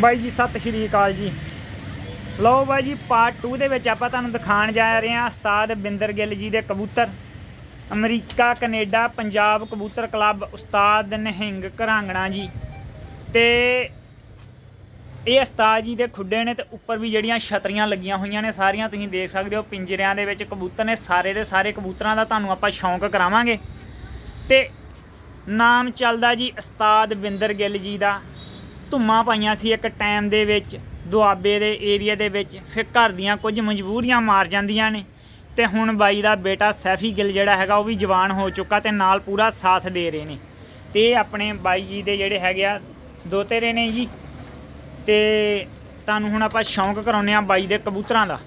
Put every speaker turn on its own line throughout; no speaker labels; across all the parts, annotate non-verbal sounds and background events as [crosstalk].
ਬਾਈ ਜੀ, ਸਤਿ ਸ਼੍ਰੀ ਅਕਾਲ ਜੀ। ਲਓ ਬਾਈ ਜੀ ਪਾਰਟ 2 ਦੇ ਵਿੱਚ ਆਪਾਂ ਤੁਹਾਨੂੰ ਦਿਖਾਉਣ ਜਾ ਰਹੇ ਹਾਂ ਉਸਤਾਦ ਬਿੰਦਰ ਗਿੱਲ ਜੀ ਦੇ ਕਬੂਤਰ। ਅਮਰੀਕਾ, ਕੈਨੇਡਾ, ਪੰਜਾਬ ਕਬੂਤਰ ਕਲੱਬ ਉਸਤਾਦ ਨਹਿੰਗ ਘਰਾਂਗਣਾ ਜੀ। ਤੇ ਇਹ ਉਸਤਾਦ ਜੀ ਦੇ ਖੁੱਡੇ ਨੇ ਤੇ ਉੱਪਰ ਵੀ ਜਿਹੜੀਆਂ ਛਤਰੀਆਂ ਲੱਗੀਆਂ ਹੋਈਆਂ ਨੇ ਸਾਰੀਆਂ, ਤੁਸੀਂ ਦੇਖ ਸਕਦੇ ਹੋ ਪਿੰਜਰਿਆਂ ਦੇ ਵਿੱਚ ਕਬੂਤਰ ਨੇ, ਸਾਰੇ ਦੇ ਸਾਰੇ ਕਬੂਤਰਾਂ ਦਾ ਤੁਹਾਨੂੰ ਆਪਾਂ ਸ਼ੌਂਕ ਕਰਾਵਾਂਗੇ। ਤੇ ਨਾਮ ਚੱਲਦਾ ਜੀ ਉਸਤਾਦ ਬਿੰਦਰ ਗਿੱਲ ਜੀ ਦਾ। ਧੁੰਮਾਂ ਪਾਈਆਂ ਸੀ ਇੱਕ ਟਾਈਮ ਦੇ ਵਿੱਚ, ਦੁਆਬੇ ਦੇ ਏਰੀਆ ਦੇ ਵਿੱਚ। ਫਿਰ ਘਰ ਦੀਆਂ ਕੁਝ ਮਜਬੂਰੀਆਂ ਮਾਰ ਜਾਂਦੀਆਂ ਨੇ। ਤੇ ਹੁਣ ਬਾਈ ਦਾ ਬੇਟਾ ਸੈਫੀ ਗਿੱਲ ਜਿਹੜਾ ਹੈਗਾ, ਉਹ ਵੀ ਜਵਾਨ ਹੋ ਚੁੱਕਾ ਤੇ ਨਾਲ ਪੂਰਾ ਸਾਥ ਦੇ ਰਹੇ ਨੇ। ਤੇ ਇਹ ਆਪਣੇ ਬਾਈ ਜੀ ਦੇ ਜਿਹੜੇ ਹੈਗੇ ਆ ਦੋ ਤੇਰੇ ਨੇ ਜੀ। ਤੇ ਤੁਹਾਨੂੰ ਹੁਣ ਆਪਾਂ ਸ਼ੌਂਕ ਕਰਾਉਂਦੇ ਆ ਬਾਈ ਦੇ ਕਬੂਤਰਾਂ ਦਾ।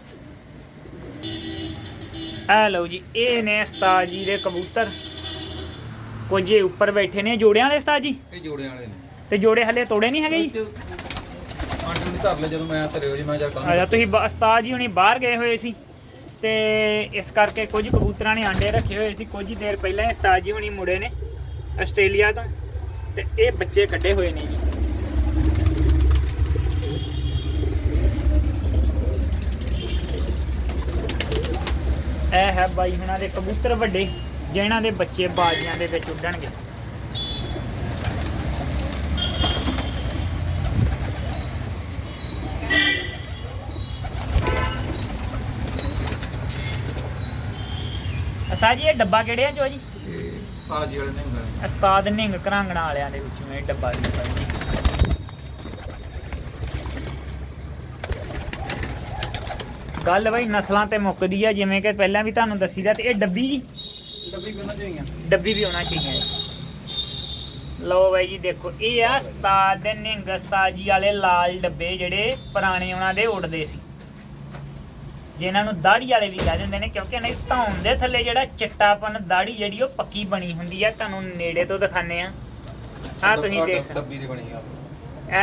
ਆ ਲਓ ਜੀ, ਇਹ ਨੇ ਉਸਤਾਦ ਜੀ ਦੇ ਕਬੂਤਰ। ਕੁਝ ਉੱਪਰ ਬੈਠੇ ਨੇ, ਜੋੜਿਆਂ ਵਾਲੇ ਉਸਤਾਦ ਜੀ?
ਇਹ ਜੋੜਿਆਂ ਵਾਲੇ ਨੇ।
ਤੇ ਜੋੜੇ ਹਲੇ ਤੋੜੇ ਨਹੀਂ ਹੈਗੇ ਜੀ?
ਆਂਟੀ ਨੂੰ ਧਰ ਲੈ ਜਦੋਂ ਮੈਂ ਧਰੇ ਹੋ ਜੀ ਮੈਂ ਚੱਲ
ਆਜਾ ਤੁਸੀਂ ਬ- ਉਸਤਾਦ ਜੀ ਹੁਣੀ ਬਾਹਰ ਗਏ ਹੋਏ ਸੀ ਤੇ ਇਸ ਕਰਕੇ ਕੁਝ ਕਬੂਤਰਾਂ ਨੇ ਆਂਡੇ ਰੱਖੇ ਹੋਏ ਸੀ ਕੁਝ ਹੀ ਦੇਰ ਪਹਿਲਾਂ ਹੀ ਉਸਤਾਦ ਜੀ ਹੁਣੀ ਮੁੜੇ ਨੇ ਆਸਟ੍ਰੇਲੀਆ ਤੋਂ ਤੇ ਇਹ ਬੱਚੇ ਕੱਢੇ ਹੋਏ ਨੇ ਜੀ। ਇਹ ਹੈ ਬਾਈ ਹੁਣਾਂ ਦੇ ਕਬੂਤਰ ਵੱਡੇ ਜਿਨ੍ਹਾਂ ਦੇ ਬੱਚੇ ਬਾਜ਼ੀਆਂ ਦੇ ਵਿੱਚ ਉੱਡਣਗੇ। ਉਸਤਾਦ ਜੀ ਇਹ ਡੱਬਾ ਕਿਹੜੇ ਆ ਜੋ ਜੀ?
ਤਾਜੀ ਵਾਲੇ ਨੇ ਹੁੰਦੇ
ਉਸਤਾਦ ਨਿੰਗ ਘਰਾਂਗਣਾ ਵਾਲਿਆਂ ਦੇ ਵਿੱਚੋਂ ਇਹ ਡੱਬਾ ਜੀ ਜੀ। ਗੱਲ ਬਈ ਨਸਲਾਂ ਤੇ ਮੁੱਕਦੀ ਆ ਜਿਵੇਂ ਕਿ ਪਹਿਲਾਂ ਵੀ ਤੁਹਾਨੂੰ ਦੱਸੀਦਾ ਤੇ ਇਹ ਡੱਬੀ ਜੀ?
ਡੱਬੀ ਕਿੰਨਾ ਚਾਹੀਆਂ
ਡੱਬੀ ਵੀ ਹੋਣਾ ਚਾਹੀਏ ਜੀ। ਲਓ ਬਾਈ ਜੀ ਦੇਖੋ ਇਹ ਆ ਉਸਤਾਦ ਦੇ ਨਿੰਗ ਉਸਤਾਦ ਜੀ ਵਾਲੇ ਲਾਲ ਡੱਬੇ ਜਿਹੜੇ ਪੁਰਾਣੇ ਉਹਨਾਂ ਦੇ ਉੱਡਦੇ ਸੀ। ਜਿਨ੍ਹਾਂ ਨੂੰ ਦਾੜੀ ਵਾਲੇ ਵੀ ਕਹਿ ਦਿੰਦੇ ਨੇ ਕਿਉਂਕਿ ਇਹਨਾਂ ਦੀ ਧੌਣ ਦੇ ਥੱਲੇ ਜਿਹੜਾ ਚਿੱਟਾਪਨ ਦਾੜੀ ਜਿਹੜੀ ਉਹ ਪੱਕੀ ਬਣੀ ਹੁੰਦੀ ਆ ਤੁਹਾਨੂੰ ਨੇੜੇ ਤੋਂ ਦਿਖਾਣੇ ਆ। ਆ ਤੁਸੀਂ ਦੇਖ
ਡੱਬੀ ਦੀ ਬਣੀ ਆ।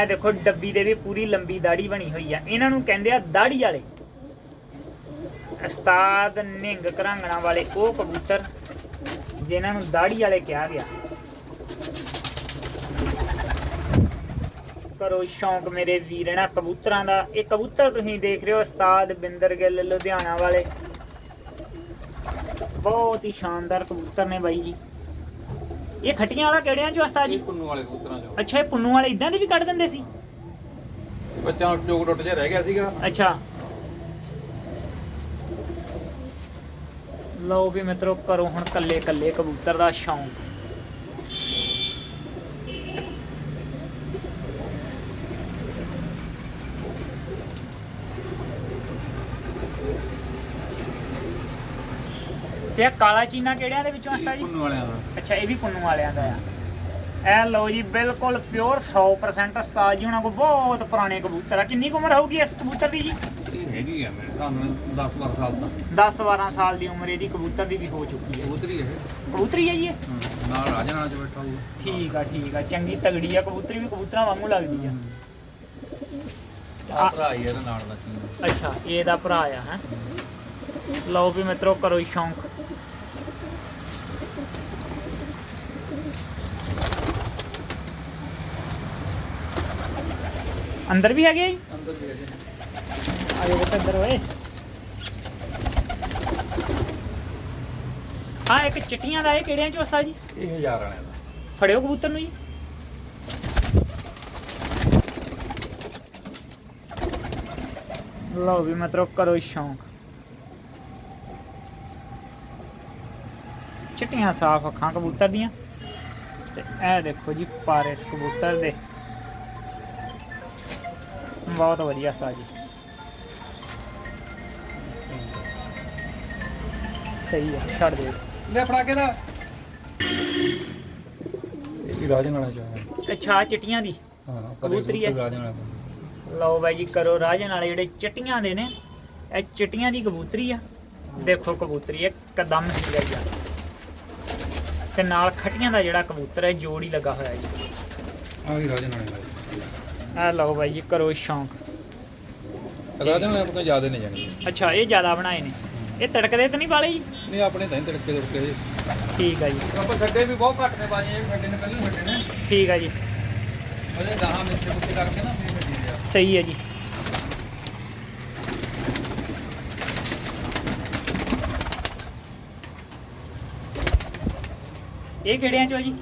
ਇਹ ਦੇਖੋ ਡੱਬੀ ਦੇ ਵੀ ਪੂਰੀ ਲੰਬੀ ਦਾੜੀ ਬਣੀ ਹੋਈ ਆ। ਇਹਨਾਂ ਨੂੰ ਕਹਿੰਦੇ ਆ ਦਾੜੀ ਵਾਲੇ। ਉਸਤਾਦ ਨਿੰਗ ਘਰਾਂਗਣਾ ਵਾਲੇ ਉਹ ਕਬੂਤਰ ਜਿਨ੍ਹਾਂ ਨੂੰ ਦਾੜੀ ਵਾਲੇ ਕਿਹਾ ਗਿਆ। ਕਰੋ ਸ਼ੌਂਕ ਮੇਰੇ ਵੀਰਣਾ ਕਬੂਤਰਾਂ ਦਾ। ਇਹ ਕਬੂਤਰ ਤੁਸੀਂ ਦੇਖ ਰਹੇ ਹੋ ਉਸਤਾਦ ਬਿੰਦਰ ਗਿੱਲ ਲੁਧਿਆਣਾ ਵਾਲੇ। ਬਹੁਤ ਹੀ ਸ਼ਾਨਦਾਰ ਕਬੂਤਰ ਨੇ ਬਾਈ ਜੀ। ਇਹ ਖੱਟੀਆਂ ਵਾਲਾ ਕਿਹੜਿਆਂ ਚੋਂ ਉਸਤਾਦ ਜੀ?
ਪੁੰਨੂ ਵਾਲੇ ਕਬੂਤਰਾਂ ਚੋਂ।
ਅੱਛਾ ਇਹ ਪੁੰਨੂ ਵਾਲੇ ਇਦਾਂ ਦੇ ਵੀ ਕੱਢ ਦਿੰਦੇ ਸੀ?
ਬੱਚਾ ਟੋਕ ਟੁੱਟ ਜਿਹਾ ਰਹਿ ਗਿਆ ਸੀਗਾ।
ਅੱਛਾ। ਲਓ ਵੀ ਮਿੱਤਰੋ ਕਰੋ ਹੁਣ ਕੱਲੇ ਕੱਲੇ ਕਬੂਤਰ ਦਾ ਸ਼ੌਂਕ। ਤੇ ਇਹ ਕਾਲਾ ਚੀਨਾ ਕਿਹੜਿਆਂ ਦੇ ਵਿੱਚੋਂ ਆਸਤਾ ਜੀ?
ਪੁੰਨੂ ਵਾਲਿਆਂ ਦਾ।
ਅੱਛਾ ਇਹ ਵੀ ਪੁੰਨੂ ਵਾਲਿਆਂ ਦਾ ਆ। ਇਹ ਲਓ ਜੀ ਬਿਲਕੁਲ ਪਿਓਰ 100% ਉਸਤਾਦ ਜੀ ਉਹਨਾਂ ਕੋਲ ਬਹੁਤ ਪੁਰਾਣੇ ਕਬੂਤਰ ਆ। ਕਿੰਨੀ ਕੁ ਉਮਰ ਹੋਊਗੀ ਇਸ ਕਬੂਤਰ ਦੀ ਜੀ?
ਇਹ ਹੈਗੀ ਆ ਮੇਰੇ ਹਿਸਾਬ ਨਾਲ 10 12 ਸਾਲ ਦਾ
10 12 ਸਾਲ ਦੀ ਉਮਰ ਇਹਦੀ ਕਬੂਤਰ ਦੀ ਵੀ ਹੋ ਚੁੱਕੀ ਹੈ।
ਕਬੂਤਰੀ ਇਹ।
ਕਬੂਤਰੀ ਹੈ ਜੀ ਇਹ?
ਨਾਲ ਰਾਜਾ ਨਾਲ ਚ ਬੈਠਾ ਹੋਊਗਾ।
ਠੀਕ ਆ ਠੀਕ ਆ। ਚੰਗੀ ਤਗੜੀ ਆ ਕਬੂਤਰੀ ਵੀ ਕਬੂਤਰਾਂ ਵਾਂਗੂ ਲੱਗਦੀ ਆ।
ਆ ਭਰਾ ਹੀ ਇਹਦੇ ਨਾਲ ਦਾ
ਅੱਛਾ ਇਹ ਦਾ ਭਰਾ ਆ ਹੈ। ਲਓ ਵੀ ਮਿੱਤਰੋ ਕਰੋ ਸ਼ੌਂਕ। ਅੰਦਰ ਵੀ ਹੈਗੇ ਆ ਜੀ?
ਅੰਦਰ ਵੀ ਹੈਗੇ
ਆ। ਜਾਓ ਬੇਟਾ ਅੰਦਰ ਓਏ। ਹਾਂ ਇੱਕ ਚਿੱਟੀਆਂ ਦਾ ਇਹ ਕਿਹੜਿਆਂ ਚੋਂ ਉਸਤਾਦ ਜੀ?
ਇਹ ਹਜ਼ਾਰ ਵਾਲਿਆਂ ਦਾ।
ਫੜਿਓ ਕਬੂਤਰ ਨੂੰ ਜੀ। ਲਓ ਵੀ ਮਤਲਬ ਕਰੋ ਸ਼ੌਂਕ। ਚਿੱਟੀਆਂ ਸਾਫ਼ ਅੱਖਾਂ ਕਬੂਤਰ ਦੀਆਂ। ਤੇ ਇਹ ਦੇਖੋ ਜੀ ਪਾਰਿਸ ਕਬੂਤਰ ਦੇ। ਬਹੁਤ ਵਧੀਆ ਉਸਤਾਦ ਜੀ। ਸਹੀ ਹੈ ਛੱਡ ਦਿਓ
ਲੈ ਫੜਾ ਕੇ ਦਾ। ਇਹ ਵੀ ਰਾਜਾ ਨਾਲ ਚ
ਅੱਛਾ ਚਿੱਟੀਆਂ ਦੀ।
ਹਾਂ
ਕਬੂਤਰੀ ਹੈ।
ਰਾਜਾ ਨਾਲ
ਲਓ ਬਾਈ ਜੀ ਕਰੋ ਰਾਜਨ ਵਾਲੇ ਜਿਹੜੇ ਚਿੱਟੀਆਂ ਦੇ ਨੇ ਇਹ ਚਿੱਟੀਆਂ ਦੀ ਕਬੂਤਰੀ ਆ। ਦੇਖੋ ਕਬੂਤਰੀ ਇੱਕ ਕਦਮ ਹੀ ਰਹੀ ਆ ਤੇ ਨਾਲ ਖਟੀਆਂ ਦਾ ਜਿਹੜਾ ਕਬੂਤਰ ਹੈ ਜੋੜ ਹੀ ਲੱਗਾ ਹੋਇਆ ਜੀ।
ਆ ਵੀ ਰਾਜਾ ਨਾਲ
ਆ ਲਓ ਬਾਈ ਜੀ ਕਰੋ ਸ਼ੌਂਕ।
ਰਾਜਾ ਨਾਲ ਆਪਣੇ ਜ਼ਿਆਦਾ ਨਹੀਂ ਜਾਣੀ।
ਅੱਛਾ ਇਹ ਜ਼ਿਆਦਾ ਬਣਾਏ ਨੇ। ਇਹ ਤੜਕਦੇ ਤਾਂ ਨਹੀਂ ਵਾਲੇ ਜੀ?
ਨਹੀਂ ਆਪਣੇ ਤਾਂ ਨੀ ਤੜਕੇ ਤੜਕੇ ਜਿਹੇ।
ਠੀਕ ਆ ਜੀ।
ਆਪਾਂ ਛੱਡੇ ਵੀ ਬਹੁਤ ਘੱਟ ਨੇ ਬਾਜੀ ਇਹ ਛੱਡੇ ਨੇ ਪਹਿਲਾਂ ਛੱਡੇ ਨੇ।
ਠੀਕ ਆ ਜੀ।
ਉਹਦੇ ਗਾਹਾਂ ਮਿੱਸੇ ਮੁੱਸੇ ਕਰਕੇ ਨਾ ਫੇਰ ਗੱਡੀ ਲਿਆ
ਸਹੀ ਹੈ ਜੀ। ਇਹ ਕਿਹੜਿਆਂ ਚੋਂ ਆ ਜੀ?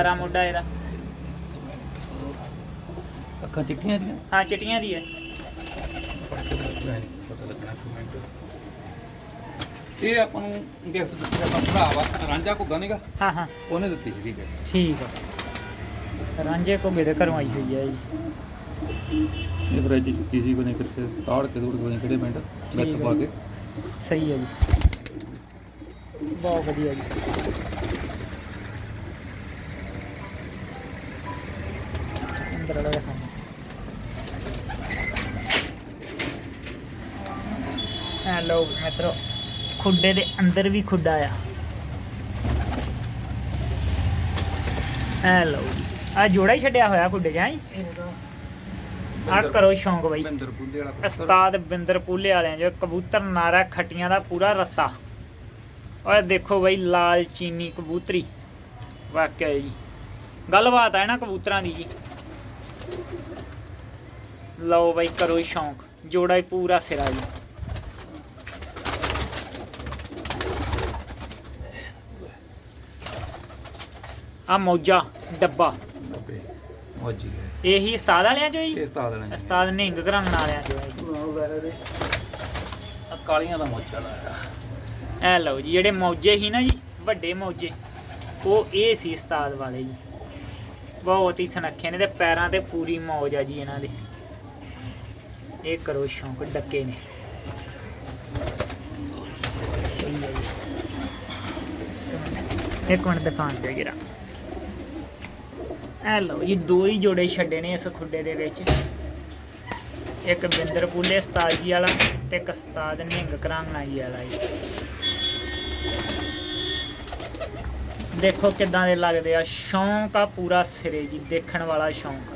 ਹਰਾ ਮੋਢਾ ਇਹਦਾ।
ਅੱਖਾਂ ਚਿੱਟੀਆਂ ਦੀਆਂ?
ਹਾਂ ਚਿੱਟੀਆਂ ਦੀ ਹੈ।
ਪਤਾ ਲੱਗਣਾ ਕਮੈਂਟ ਇਹ ਆਪਾਂ ਨੂੰ ਗਿਫਟ ਦਿੱਤੀ ਆਪਾਂ ਭਰਾ ਵਾ ਰਾਂਝਾ ਘੁੱਗਾ ਨੀਗਾ
ਹਾਂ ਹਾਂ।
ਉਹਨੇ ਦਿੱਤੀ ਸੀ gift।
ਠੀਕ ਹੈ ਰਾਂਝੇ ਘੁੱਗੇ ਦੇ ਘਰੋਂ ਆਈ ਹੋਈ ਹੈ ਜੀ
ਇਹ ਫਰਿੱਜ ਦਿੱਤੀ ਸੀ ਕੋਨੇ ਕਿੱਥੇ ਤਾੜ ਕੇ ਦੂੜ ਕੇ ਕਿਹੜੇ ਪਿੰਡ
ਠੀਕ
ਲੱਤ
ਹੈ
ਪਾ
ਜੀ।
ਕੇ
ਸਹੀ ਹੈ ਜੀ। ਬਹੁਤ ਵਧੀਆ ਜੀ ਅੰਦਰ ਵਾਲਾ ਦਿਖਾਉਂਦਾ ਹੈਲੋ ਮਿੱਤਰੋ। ਖੁੱਡੇ ਦੇ ਅੰਦਰ ਵੀ ਖੁੱਡਾ ਆ। ਹੈਲੋ ਆ ਜੋੜਾ ਹੀ ਛੱਡਿਆ ਹੋਇਆ ਖੁੱਡੇ ਹੈ? ਆ ਕਰੋ ਸ਼ੌਂਕ ਬਾਈ।
ਬਿੰਦਰ ਪੁੱਲੇ ਵਾਲਾ।
ਉਸਤਾਦ ਬਿੰਦਰ ਪੂਲੇ ਵਾਲਿਆਂ ਜੋ ਕਬੂਤਰ ਨਾਰਾ ਖੱਟੀਆਂ ਦਾ ਪੂਰਾ ਰੱਤਾ ਓਏ ਦੇਖੋ ਬਈ ਲਾਲ ਚੀਨੀ ਕਬੂਤਰੀ। ਵਾਕਿਆ ਜੀ। ਗੱਲਬਾਤ ਹੈ ਨਾ ਕਬੂਤਰਾਂ ਦੀ ਜੀ। ਲਓ ਬਈ ਕਰੋ ਸ਼ੌਂਕ। ਜੋੜਾ ਹੀ ਪੂਰਾ ਸਿਰਾ ਜੀ। ਆ ਮੌਜਾ ਡੱਬਾ।
ਡੱਬੇ ਮੌਜੀ ਹੈ।
ਇਹੀ ਉਸਤਾਦ ਵਾਲਿਆਂ ਚੋਂ ਜੀ
ਇਹ ਸਤਾ ਦੇਣਾ
ਉਸਤਾਦ ਨਿੰਗ ਘਰੰਗ ਵਾਲਿਆਂ ਚੋਂ ਹੈ
ਕਾਲੀਆਂ ਦਾ ਮੋਚਾ ਲਾਇਆ
ਐ ਲਓ ਜੀ ਜਿਹੜੇ ਮੌਜੇ ਸੀ ਨਾ ਜੀ ਵੱਡੇ ਮੌਜੇ ਉਹ ਇਹ ਸੀ ਉਸਤਾਦ ਵਾਲੇ ਜੀ। ਬਹੁਤ ਹੀ ਸੁਨੱਖੇ ਨੇ ਤੇ ਪੈਰਾਂ ਤੇ ਪੂਰੀ ਮੌਜ ਆ ਜੀ ਇਹਨਾਂ ਦੇ। ਇਹ ਕਰੋ ਸ਼ੌਂਕ ਡੱਕੇ ਨੇ। ਹੈ ਇੱਕ ਮਿੰਟ ਦਿਖਾਣ ਦੇ ਜਰਾ। ਐ ਲਓ ਜੀ, ਦੋ ਹੀ ਜੋੜੇ ਛੱਡੇ ਨੇ ਇਸ ਖੁੱਡੇ ਦੇ ਵਿੱਚ। ਇੱਕ ਬਿੰਦਰ ਪੁੱਲੇ, ਉਸਤਾਦ ਜੀ ਵਾਲਾ ਤੇ ਇੱਕ ਉਸਤਾਦ ਨਿੰਗ ਕਰਾਂਗਣਾ ਜੀ ਵਾਲਾ ਜੀ। ਦੇਖੋ ਕਿਦਾਂ ਦੇ ਲੱਗਦੇ ਆ, ਸ਼ੌਂਕ ਆ ਪੂਰਾ ਸਿਰੇ ਜੀ, ਦੇਖਣ ਵਾਲਾ ਸ਼ੌਂਕ।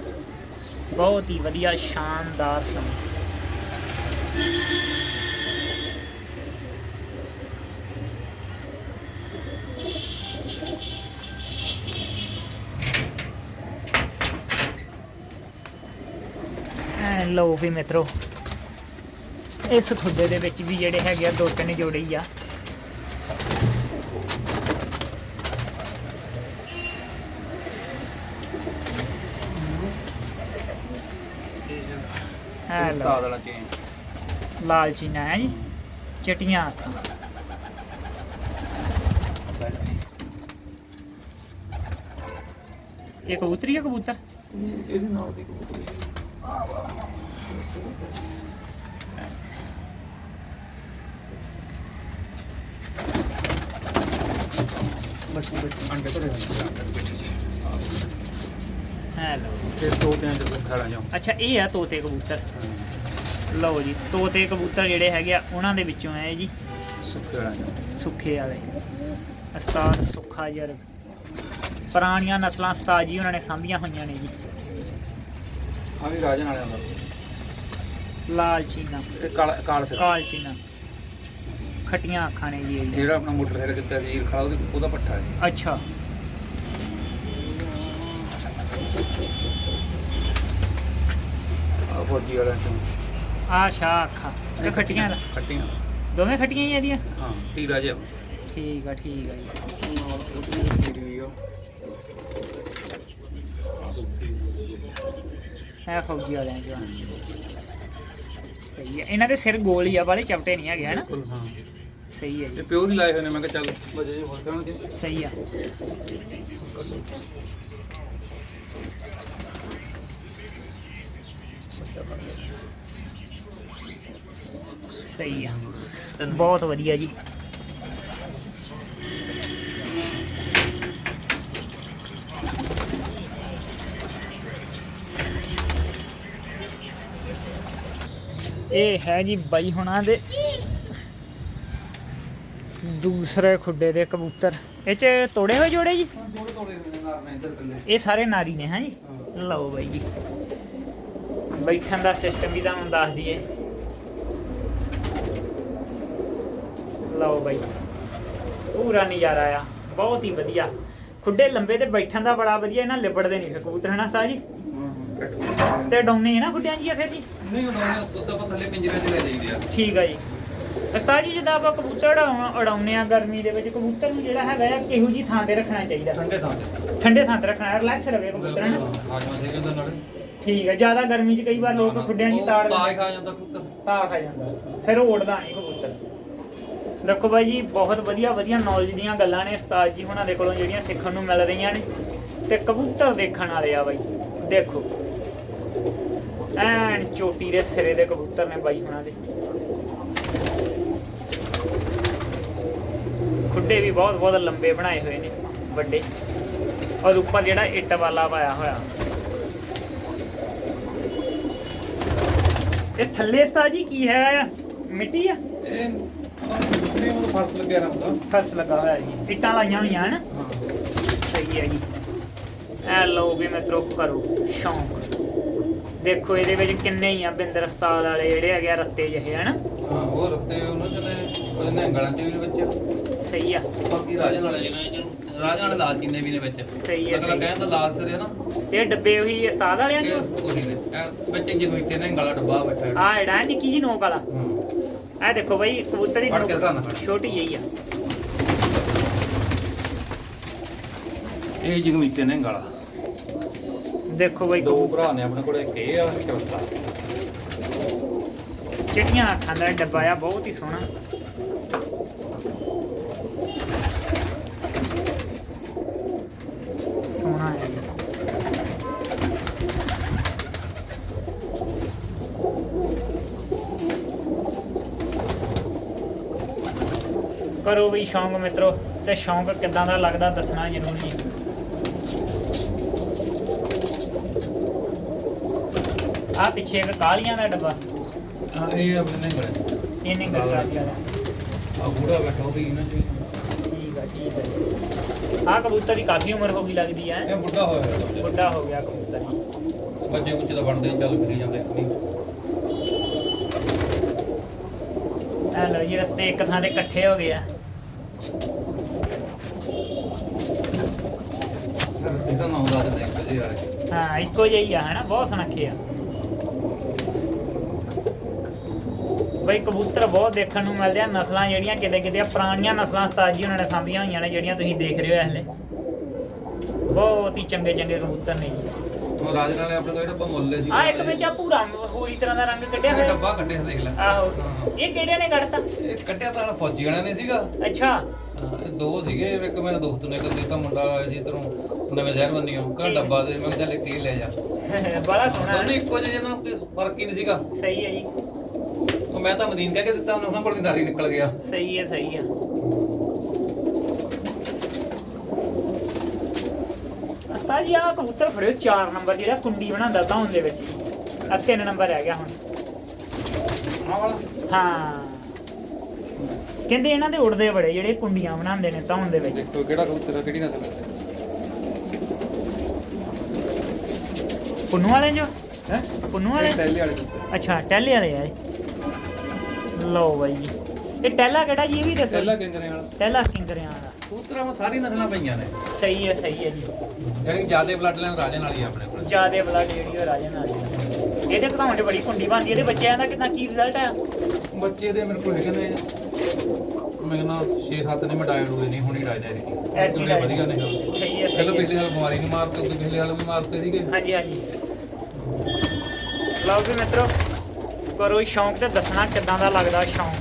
ਬਹੁਤ ਹੀ ਵਧੀਆ, ਸ਼ਾਨਦਾਰ ਸ਼ੌਂਕ। ਲਓ ਵੀ ਮਿੱਤਰੋ ਇਸ ਖੁੱਡੇ ਦੇ ਵਿੱਚ ਵੀ ਜਿਹੜੇ ਹੈਗੇ ਆ ਦੋ ਤਿੰਨ ਜੋੜੇ ਹੀ ਆ।
ਚੇਂਜ
ਲਾਲ ਚੀਨਾ ਹੈ ਜੀ ਚਟੀਆਂ ਅੱਖਾਂ। ਇਹ ਕਬੂਤਰੀ ਆ ਕਬੂਤਰ?
ਇਹਦੇ ਨਾਲ ਦੀ ਕਬੂਤਰੀ ਬਸ ਬਸ ਅੰਡੇ ਭਰੇ
ਹੈ ਲਓ
ਤੇ ਦੋ ਤਿੰਨ ਜਗ੍ਹਾ ਖਾਣਾ ਜਾਉਂ
ਅੱਛਾ ਇਹ ਆ ਤੋਤੇ ਕਬੂਤਰ। ਲਓ ਜੀ ਤੋਤੇ ਕਬੂਤਰ ਜਿਹੜੇ ਹੈਗੇ ਆ ਉਹਨਾਂ ਦੇ ਵਿੱਚੋਂ ਹੈ ਜੀ।
ਸੁੱਕੇ ਵਾਲਾ।
ਸੁੱਖੇ ਵਾਲੇ। ਉਸਤਾਦ ਸੁੱਖਾ ਜਰ ਪੁਰਾਣੀਆਂ ਨਸਲਾਂ ਉਸਤਾਦ ਜੀ ਉਹਨਾਂ ਨੇ ਸਾਂਭੀਆਂ ਹੋਈਆਂ ਨੇ ਜੀ।
ਆ ਵੀ ਰਾਜਨ ਵਾਲਿਆਂ ਦਾ।
ਲਾਲ ਚੀਨਾ।
ਇਹ ਕਾਲ ਕਾਲ ਫਿਰ
ਕਾਲ ਚੀਨਾ। ਖਟੀਆਂ ਅੱਖਾਂ ਨੇ ਜੀ ਇਹ
ਜਿਹੜਾ ਆਪਣਾ ਮੋਟਰਸਾਈਕਲ ਕਿੱਤਾ ਵੀਰ ਖੜਾ ਉਹਦੇ ਉਹਦਾ ਪੱਠਾ ਹੈ।
ਅੱਛਾ।
ਆ ਫੌਜੀ ਵਾਲਿਆਂ ਚੋਂ।
ਆ ਸ਼ਾ ਅੱਖਾਂ। ਇਹ ਖਟੀਆਂ ਦਾ
ਖੱਟੀਆਂ।
ਦੋਵੇਂ ਖਟੀਆਂ ਹੀ ਆ ਇਹਦੀਆਂ?
ਹਾਂ ਟੀਰਾ ਜਿਹਾ
ਠੀਕ ਆ ਠੀਕ ਆ ਜੀ। ਹੈ ਫੌਜੀ ਵਾਲਿਆਂ ਚੋਂ ਸਹੀ ਹੈ। ਇਹਨਾਂ ਦੇ ਸਿਰ ਗੋਲ ਹੀ ਆ ਵਾਲੇ ਚਪਟੇ ਨਹੀਂ ਹੈਗੇ ਹਨਾ?
ਬਿਲਕੁਲ ਹਾਂ।
ਸਹੀ ਹੈ
ਇਹ
ਜੀ।
ਪਿਓ ਨਹੀਂ ਲਾਏ ਹੋਏ ਨੇ ਮੈਂ ਕਿਹਾ ਚੱਲ ਵਜੇ ਜੀ ਹੋਰ ਕਰਨਗੇ।
ਸਹੀ ਆ। ਸਹੀ ਆ। ਬਹੁਤ ਵਧੀਆ ਜੀ। ਇਹ ਹੈ ਜੀ ਬਾਈ ਹੁਣਾਂ ਦੇ। ਦੂਸਰੇ ਖੁੱਡੇ ਦੇ ਕਬੂਤਰ। ਇਹ ਚ ਤੋੜੇ ਹੋਏ ਜੋੜੇ ਜੀ? ਇਹ ਸਾਰੇ ਨਾਰੀ ਨੇ ਹਾਂ ਜੀ? ਲਓ ਬਾਈ ਜੀ। ਬੈਠਣ ਦਾ ਸਿਸਟਮ ਵੀ ਤੁਹਾਨੂੰ ਦੱਸ ਦਈਏ। ਲਓ ਬਾਈ। ਪੂਰਾ ਨਜ਼ਾਰਾ ਆ। ਬਹੁਤ ਹੀ ਵਧੀਆ। ਖੁੱਡੇ ਲੰਬੇ ਤੇ ਬੈਠਣ ਦਾ ਬੜਾ ਵਧੀਆ ਇਹਨਾਂ ਲਿਬੜਦੇ ਨਹੀਂ ਫਿਰ ਕਬੂਤਰ ਹਨਾ ਉਸਤਾਦ ਜੀ? ਤੇ ਡਾਉਨੇ ਨਾ ਖੁੱਡਿਆਂ ਜੀ ਆ ਫਿਰ ਜੀ?
ਨਹੀਂ ਨੇ ਦੁੱਧ ਆਪਾਂ ਥੱਲੇ ਪਿੰਜਰੇ 'ਚ ਲੈ ਜਾਈਦੇ ਆ।
ਠੀਕ ਆ ਜੀ। ਉਸਤਾਦ ਜੀ ਜਿੱਦਾਂ ਆਪਾਂ ਕਬੂਤਰ ਉਡਾਉਣਾ- ਉਡਾਉਂਦੇ ਆ ਗਰਮੀ ਦੇ ਵਿੱਚ ਕਬੂਤਰ ਨੂੰ ਜਿਹੜਾ ਹੈਗਾ ਆ ਕਿਹੋ ਜੀ ਥਾਂ ਤੇ ਰੱਖਣਾ ਚਾਹੀਦਾ?
ਠੰਡੇ ਥਾਂ ਤੇ।
ਠੰਡੇ ਥਾਂ ਤੇ ਰੱਖਣਾ ਰਿਲੈਕਸ ਰਵੇ ਕਬੂਤਰ ਹਨਾ?
ਹਾਜਮਾ ਸੇ ਕਹਿੰਦਾ ਨਾਲੇ।
ਠੀਕ ਹੈ ਜ਼ਿਆਦਾ ਗਰਮੀ 'ਚ ਕਈ ਵਾਰ ਲੋਕ ਖੁੱਡਿਆਂ 'ਚ ਹੀ ਤਾੜ
ਤਾਂ
ਦਿੰਦੇ
ਖਾ ਜਾਂਦਾ ਕਬੂਤਰ।
ਤਾਂ ਖਾ ਜਾਂਦਾ। ਫਿਰ ਉਹ ਉੱਡਦਾ ਨਹੀਂ ਕਬੂਤਰ। ਦੇਖੋ ਬਾਈ ਜੀ ਬਹੁਤ ਵਧੀਆ ਵਧੀਆ ਨੌਲੇਜ ਦੀਆਂ ਗੱਲਾਂ ਨੇ ਉਸਤਾਦ ਜੀ ਹੁਣਾਂ ਦੇ ਕੋਲੋਂ ਜਿਹੜੀਆਂ ਸਿੱਖਣ ਨੂੰ ਮਿਲ ਰਹੀਆਂ ਨੇ। ਤੇ ਕਬੂਤਰ ਦੇਖਣ ਵਾਲੇ ਆ ਬਾਈ। ਦੇਖੋ। ਐਨ ਚੋਟੀ ਦੇ ਸਿਰੇ ਦੇ ਕਬੂਤਰ ਨੇ ਬਾਈ ਹੁਣਾਂ ਦੇ। ਖੁੱਡੇ ਵੀ ਬਹੁਤ ਬਹੁਤ ਲੰਬੇ ਬਣਾਏ ਹੋਏ ਨੇ ਵੱਡੇ। ਔਰ ਉੱਪਰ ਜਿਹੜਾ ਇੱਟ ਵਾਲਾ ਪਾਇਆ ਹੋਇਆ। ਇਹ ਥੱਲੇ ਉਸਤਾਦ ਜੀ ਕੀ ਹੈ? ਆ? ਮਿੱਟੀ ਆ
ਫਸ ਲੱਗਿਆ ਰਹਿੰਦਾ।
ਫਰਸ਼ ਲੱਗਾ ਹੋਇਆ ਜੀ। ਇੱਟਾਂ ਲਾਈਆਂ ਹੋਈਆਂ ਹਨ। ਸਹੀ ਹੈ ਜੀ। ਐ ਲਓ ਵੀ ਮਿੱਤਰੋ ਕਰੋ ਸ਼ੌਂਕ। ਦੇਖੋ ਇਹਦੇ ਵਿੱਚ ਕਿੰਨੇ ਹੀ ਆ ਬਿੰਦਰ ਉਸਤਾਦ ਵਾਲੇ ਜਿਹੜੇ ਹੈਗੇ ਆ ਰੱਤੇ ਜਿਹੇ ਹਨ?
ਹਾਂ ਉਹ ਰੱਤੇ ਉਹਨਾਂ ਚ ਨੇ ਉਹਦੇ ਨੰਗਲਾਂ ਚ ਵੀ ਵਿੱਚ।
ਸਹੀ ਆ।
ਬਾਕੀ ਰਾਜਨ ਵਾਲੇ ਜਿਹਨੇ ਰਾਜਨ ਵਾਲੇ ਲਾਲ ਜਿੰਨੇ ਵੀ ਨੇ ਵਿੱਚ?
ਸਹੀ ਹੈ,
ਅਗਲਾ
ਸਹੀ।
ਕਹਿੰਦਾ ਲਾਲ ਸਿਰੇ ਨਾ।
ਇਹ ਡੱਬੇ ਉਹੀ ਉਸਤਾਦ ਵਾਲਿਆਂ ਦੇ
ਉਹੀ ਨੇ। ਵਿੱਚ ਜਿਹਨੂੰ ਇੱਥੇ ਨੰਗਲਾ ਡੱਬਾ ਬੈਠਾ ਹੈ।
ਆ ਜਿਹੜਾ ਹੈ ਨਿੱਕੀ ਜੀ ਨੋਕ ਵਾਲਾ।
ਹਾਂ।
ਇਹ ਦੇਖੋ ਬਈ ਕਬੂਤਰ ਦੀ। ਛੋਟੀ ਜਿਹੀ ਆ।
ਇਹ ਜਿਹਨੂੰ ਇੱਥੇ ਨੰਗਲਾ।
ਦੇਖੋ ਬਈ।
ਦੋ ਭਰਾ ਨੇ ਆਪਣੇ ਕੋਲ ਇੱਕ ਇਹ ਆ ਉਸਤਾ
ਚਿੱਟੀਆਂ ਅੱਖਾਂ ਦਾ ਡੱਬਾ ਆ ਬਹੁਤ ਹੀ ਸੋਹਣਾ। ਸੋਹਣਾ ਹੈ। ਕਰੋ ਵੀ ਸ਼ੌਂਕ ਮਿੱਤਰੋ ਤੇ ਸ਼ੌਂਕ ਕਿੱਦਾਂ ਦਾ ਲੱਗਦਾ ਦੱਸਣਾ ਜ਼ਰੂਰੀ ਹੈ। ਆ ਪਿੱਛੇ ਇੱਕ ਕਾਲੀਆਂ ਦਾ ਡੱਬਾ।
ਹਾਂ ਇਹ ਆਪਣੇ ਨੰਗਲੇ
ਇਹ ਨਹੀਂ ਕਰਦਾ ਜ਼ਿਆਦਾ
ਆ। ਬੂੜਾ ਬੈਠਾ ਉਹ ਵੀ ਇਹਨਾਂ ਚ।
ਠੀਕ ਆ ਠੀਕ ਹੈ ਆ ਕਬੂਤਰ ਦੀ ਕਾਫੀ ਉਮਰ ਹੋ ਗਈ ਲੱਗਦੀ ਹੈ?
ਇਹ ਬੁੱਢਾ ਹੋਇਆ ਹੋਇਆ।
ਵੱਡਾ ਹੋ ਗਿਆ ਕਬੂਤਰ। ਜੀ
ਬੱਚੇ ਕੁੱਚੇ ਤਾਂ ਬਣਦੇ ਨੀ, ਚੱਲ ਫਿਰੀ ਜਾਂਦੇ ਨਹੀਂ।
ਐ ਲੋ ਜੀ ਰੱਤੇ ਇੱਕ ਥਾਂ ਤੇ ਇਕੱਠੇ ਹੋ ਗਏ ਆ।
ਇਹਦਾ ਨਾਮ ਦੱਸ ਦੇ ਇੱਕ ਜੇ ਵਾਲੇ।
ਹਾਂ ਇੱਕੋ ਜਿਹੀ ਆ ਹਨਾ? ਬਹੁਤ ਸੁਨੱਖੇ ਆ। ਬਈ ਕਬੂਤਰ ਬਹੁਤ ਦੇਖਣ ਨੂੰ ਮਿਲਦੇ ਆ ਨਸਲਾਂ ਜਿਹੜੀਆਂ ਕਿਤੇ ਕਿਤੇ ਪੁਰਾਣੀਆਂ ਨਸਲਾਂ ਉਸਤਾਦ ਜੀ ਉਹਨਾਂ ਨੇ ਸਾਂਭੀਆਂ ਹੋਈਆਂ ਨੇ ਜਿਹੜੀਆਂ ਤੁਸੀਂ ਦੇਖ ਰਹੇ ਹੋ ਵੇਲੇ ਬਹੁਤ ਹੀ ਚੰਗੇ ਚੰਗੇ ਕਬੂਤਰ ਨੇ ਜੀ।
ਉਹ ਰਾਜ ਨਾਲੇ ਆਪਣੇ ਕੋਲ ਜਿਹੜਾ ਮੁੱਲ ਸੀ
ਆ ਇੱਕ ਵਿੱਚ ਆ ਭੂਰਾ ਹੋਰੀ ਤਰ੍ਹਾਂ ਦਾ ਰੰਗ ਕੱਢਿਆ ਹੋਇਆ।
ਡੱਬਾ ਕੱਢਿਆ ਦੇਖ ਲੈ।
ਆਹੋ। ਇਹ ਕਿਹੜੇ ਨੇ ਕੱਢਤਾ?
ਇਹ ਕੱਢਿਆ ਤਾਂ ਫੌਜੀ ਵਾਲਿਆਂ ਨੇ ਸੀਗਾ।
ਅੱਛਾ।
ਦੋ ਸੀਗੇ ਇੱਕ ਮੇਰਾ ਦੋਸਤ ਨੇ ਇੱਕ ਦਿੱਤਾ ਮੁੰਡਾ ਆਇਆ ਸੀ ਇਧਰੋਂ ਨਵੇਂ ਸ਼ਹਿਰ ਬੰਨਿਓ ਕਹਿੰਦਾ ਡੱਬਾ ਦੇ ਮੈਂ ਕਿਹਾ ਇੱਕ ਹੀ ਲੈ ਜਾ। [laughs]
ਬੜਾ ਸੋਹਣਾ।
ਦੋਨੇ। ਇੱਕੋ ਜਿਹੇ ਨਾ ਕੋਈ ਫ਼ਰਕ ਹੀ ਨਹੀਂ ਸੀਗਾ।
ਸਹੀ ਹੈ ਜੀ।
ਉਹ ਮੈਂ ਤਾਂ ਮਦੀਨ ਕਹਿ ਕੇ ਦਿੱਤਾ ਉਹਨਾਂ ਕੋਲ ਨਿਦਾਰੀ ਨਿਕਲ ਗਿਆ।
ਸਹੀ ਹੈ ਸਹੀ ਹੈ। ਉਸਤਾਦ ਜੀ ਆ ਕਬੂਤਰ ਫੜਿਓ 4 ਨੰਬਰ ਜਿਹੜਾ ਕੁੰਡੀ ਬਣਾਉਂਦਾ ਤਾਂ ਦੇ ਵਿੱਚ ਆ 3 ਨੰਬਰ ਰਹਿ ਗਿਆ ਹੁਣ।
ਆਹ ਵਾਲਾ?
ਹਾਂ। ਕਹਿੰਦੇ ਇਹਨਾਂ ਦੇ ਉੜਦੇ ਬੜੇ ਜਿਹੜੇ ਕੁੰਡੀਆਂ ਬਣਾਉਂਦੇ ਨੇ ਤਾਂ ਦੇ ਵਿੱਚ।
ਦੇਖੋ ਕਿਹੜਾ ਕਬੂਤਰ ਆ ਕਿਹੜੀ ਨਸਲ ਹੈ
ਪੁੰਨੂ ਵਾਲੇ ਜੋ?
ਹੈ?
ਪੁੰਨੂ ਵਾਲੇ?
ਟੈਲੀ ਵਾਲੇ ਕਬੂਤਰ।
ਅੱਛਾ ਟੈਲੇ ਵਾਲੇ ਆ ਇਹ। ਲਓ ਬਾਈ ਜੀ। ਇਹ ਟੈਲਾ ਕਿਹੜਾ ਜੀ ਇਹ ਵੀ ਦੱਸੋ
ਟੈਲਾ ਕਿੰਗਰੇ ਵਾਲਾ।
ਟੈਲਾ ਕਿੰਗਰਿਆਂ ਦਾ
ਕਬੂਤਰਾਂ ਵਿੱਚ ਸਾਰੀ ਨਸਲਾਂ ਪਈਆਂ ਨੇ।
ਸਹੀ ਹੈ ਸਹੀ ਹੈ ਜੀ।
ਯਾਨੀ ਜਿਆਦੇ ਬਲੱਡ ਲਾਈਨ ਰਾਜੇ ਨਾਲ ਹੀ ਆ ਆਪਣੇ ਕੋਲ।
ਜਿਆਦੇ ਬਲੱਡ ਜਿਹੜੀ ਉਹ ਰਾਜਨ ਵਾਲੀ ਆ। ਇਹਦੇ ਘਟਾਉਣ 'ਚ ਬੜੀ ਕੁੰਡੀ ਬਣਦੀ ਇਹਦੇ ਬੱਚਿਆਂ ਦਾ ਕਿੰਨਾ ਕੀ ਰਿਜ਼ਲਟ ਆ?
ਬੱਚੇ ਦੇ ਮੇਰੇ ਕੋਲ ਹੈਗੇ ਨੇ। ਮੈਂ ਕਹਿੰਦਾ 6-7 ਨੇ ਮਡਾਇਡ ਹੋਏ ਨਹੀਂ ਹੁਣੀ ਰਾਜਾ ਨੇ
ਐਤਕੀ
ਵਧੀਆ ਨੇ।
ਸਹੀ ਹੈ, ਸਹੀ
ਪਹਿਲਾਂ
ਹੈ।
ਪਿਛਲੇ ਸਾਲ ਬਿਮਾਰੀ ਨਹੀਂ ਮਾਰਤੇ ਉਦੋਂ ਪਿਛਲੇ ਸਾਲ ਵੀ ਮਾਰਤੇ ਸੀਗੇ।
ਹਾਂਜੀ ਹਾਂਜੀ। ਲਓ ਵੀ ਮਿੱਤਰੋ ਕਰੋ ਸ਼ੌਂਕ ਤੇ ਦੱਸਣਾ ਕਿੱਦਾਂ ਦਾ ਲੱਗਦਾ ਸ਼ੌਂਕ।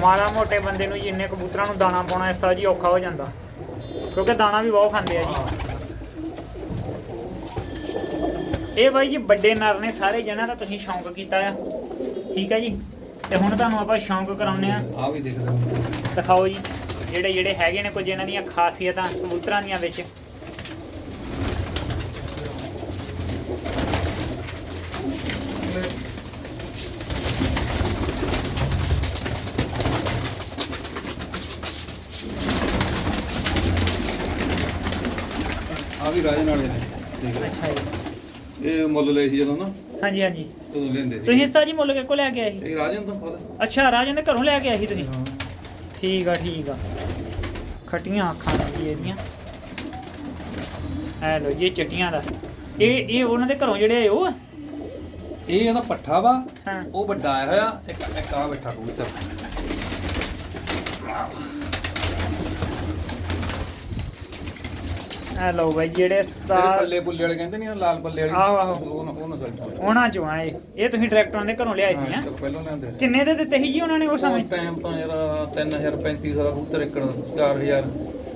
ਮਾੜਾ ਮੋਟੇ ਬੰਦੇ ਨੂੰ ਜੀ ਇੰਨੇ ਕਬੂਤਰਾਂ ਨੂੰ ਦਾਣਾ ਪਾਉਣਾ ਇਸ ਤਰ੍ਹਾਂ ਜੀ ਔਖਾ ਹੋ ਜਾਂਦਾ। ਕਿਉਂਕਿ ਦਾਣਾ ਵੀ ਬਹੁਤ ਖਾਂਦੇ ਆ ਜੀ। ਇਹ ਬਾਈ ਜੀ ਵੱਡੇ ਨਰ ਨੇ ਸਾਰੇ ਜਣਾਂ ਦਾ ਤੁਸੀਂ ਸ਼ੌਂਕ ਕੀਤਾ ਆ। ਠੀਕ ਹੈ ਜੀ? ਤੇ ਹੁਣ ਤੁਹਾਨੂੰ ਆਪਾਂ ਸ਼ੌਂਕ ਕਰਾਉਨੇ ਆ।
ਆ ਵੀ ਦੇਖਦੇ ਹਾਂ
ਦਿਖਾਓ ਜੀ ਜਿਹੜੇ ਜਿਹੜੇ ਹੈਗੇ ਨੇ ਕੁਝ ਇਹਨਾਂ ਦੀਆਂ ਖਾਸੀਅਤਾਂ ਕਬੂਤਰਾਂ ਦੀਆਂ ਵਿੱਚ।
ਆ ਵੀ ਰਾਜੇ ਨਾਲ ਨੇ। ਦੇਖ ਲੈ
ਅੱਛਾ ਜੀ।
ਇਹ ਮੁੱਲ ਲਏ ਸੀ ਜਦੋਂ ਨਾ?
ਹਾਂਜੀ ਹਾਂਜੀ।
ਉਦੋਂ ਲੈਂਦੇ ਸੀ।
ਤੁਸੀਂ ਉਸਤਾਦ ਜੀ ਮੁੱਲ ਕਿੱਕੋ ਲੈ ਕੇ ਆਏ ਸੀ?
ਇਹ ਰਾਜਨ ਤੋਂ ਖੁਦ
ਅੱਛਾ ਰਾਜਨ ਦੇ ਘਰੋਂ ਲੈ ਕੇ ਆਏ ਸੀ ਤੁਸੀਂ?
ਹਾਂ।
ਠੀਕ ਆ ਠੀਕ ਆ। ਖਟੀਆਂ ਅੱਖਾਂ ਜੀ ਇਹਦੀਆਂ। ਐ ਲੋ ਜੀ ਚਟੀਆਂ ਦਾ। ਇਹ ਇਹ ਉਹਨਾਂ ਦੇ ਘਰੋਂ ਜਿਹੜੇ ਆਏ ਉਹ? ਆ?
ਇਹ ਉਹਦਾ ਪੱਠਾ ਵਾ।
ਹਾਂ।
ਉਹ ਵੱਡਾ ਆਇਆ ਹੋਇਆ। ਇੱਕ ਇੱਕ ਆ ਬੈਠਾ ਕਬੂਤਰ।
ਐ ਲੋ ਬਾਈ ਜਿਹੜੇ
ਜਿਹੜੇ
ਸਤਾਰ
ਪੱਲੇ ਪੁੱਲੇ ਵਾਲੇ ਕਹਿੰਦੇ ਨਹੀਂ ਲਾਲ ਪੱਲੇ ਵਾਲੇ।
ਆਹੋ, ਆਹੋ।
ਉਹ ਉਹ ਨਾ ਸੱਚ
ਉਹਨਾਂ ਚੋਂ ਆਏ। ਇਹ ਤੁਸੀਂ ਡਾਇਰੈਕਟਰਾਂ ਦੇ ਘਰੋਂ ਲਿਆਏ ਸੀ
ਹਾਂ ਪਹਿਲਾਂ ਲੈਂਦੇ ਸੀ
ਕਿੰਨੇ ਦੇ ਦਿੱਤੇ ਸੀ ਜੀ ਉਹਨਾਂ ਨੇ ਉਸ ਸਮੇਂ?
ਉਸ ਟਾਈਮ ਤਾਂ ਯਾਰ 3000 3500 ਦਾ ਕਬੂਤਰ ਇੱਕ 4000